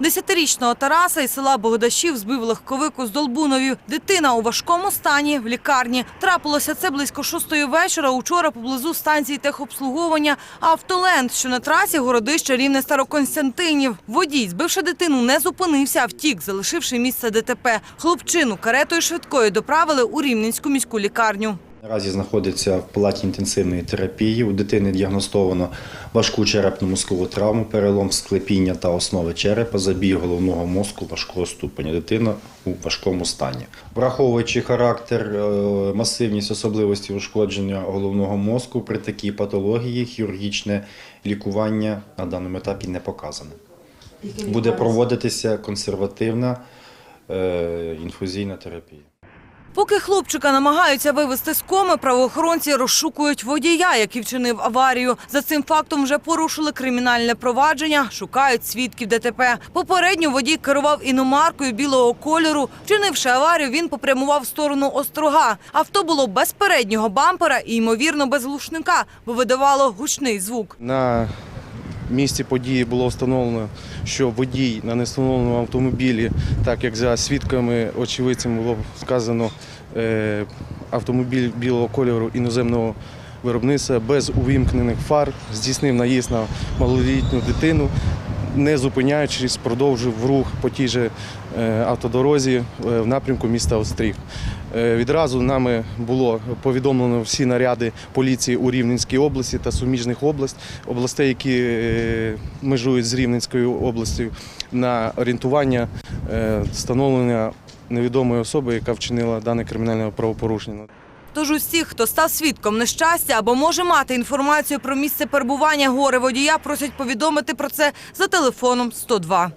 Десятирічного Тараса із села Богдашів збив легковику з Долбуновів. Дитина у важкому стані в лікарні. Трапилося це близько шостої вечора учора поблизу станції техобслуговування «Автоленд», що на трасі городище рівне Староконстантинів. Водій, збивши дитину, не зупинився, а втік, залишивши місце ДТП. Хлопчину каретою швидкої доправили у Рівненську міську лікарню. Наразі знаходиться в палаті інтенсивної терапії. У дитини діагностовано важку черепно-мозкову травму, перелом склепіння та основи черепа, забій головного мозку важкого ступеня. Дитина у важкому стані. Враховуючи характер, е, масивність особливості ушкодження головного мозку, при такій патології хірургічне лікування на даному етапі не показане. Буде проводитися консервативна е, інфузійна терапія. Поки хлопчика намагаються вивезти з коми, правоохоронці розшукують водія, який вчинив аварію. За цим фактом вже порушили кримінальне провадження, шукають свідків ДТП. Попередньо водій керував іномаркою білого кольору. Вчинивши аварію, він попрямував в сторону Острога. Авто було без переднього бампера і, ймовірно, без глушника, бо видавало гучний звук. На місці події було встановлено, що водій на нестановленому автомобілі, так як за свідками очевидцями було сказано, е, автомобіль білого кольору іноземного виробництва без увімкнених фар здійснив наїзд на малолітню дитину. Не зупиняючись, продовжив рух по тій же е, автодорозі е, в напрямку міста Остріг. Е, Відразу нами було повідомлено всі наряди поліції у Рівненській області та суміжних область, областей, які межують з Рівненською областю, на орієнтування встановлення невідомої особи, яка вчинила дане кримінальне правопорушення. Тож усіх, хто став свідком нещастя або може мати інформацію про місце перебування горе водія, просять повідомити про це за телефоном 102.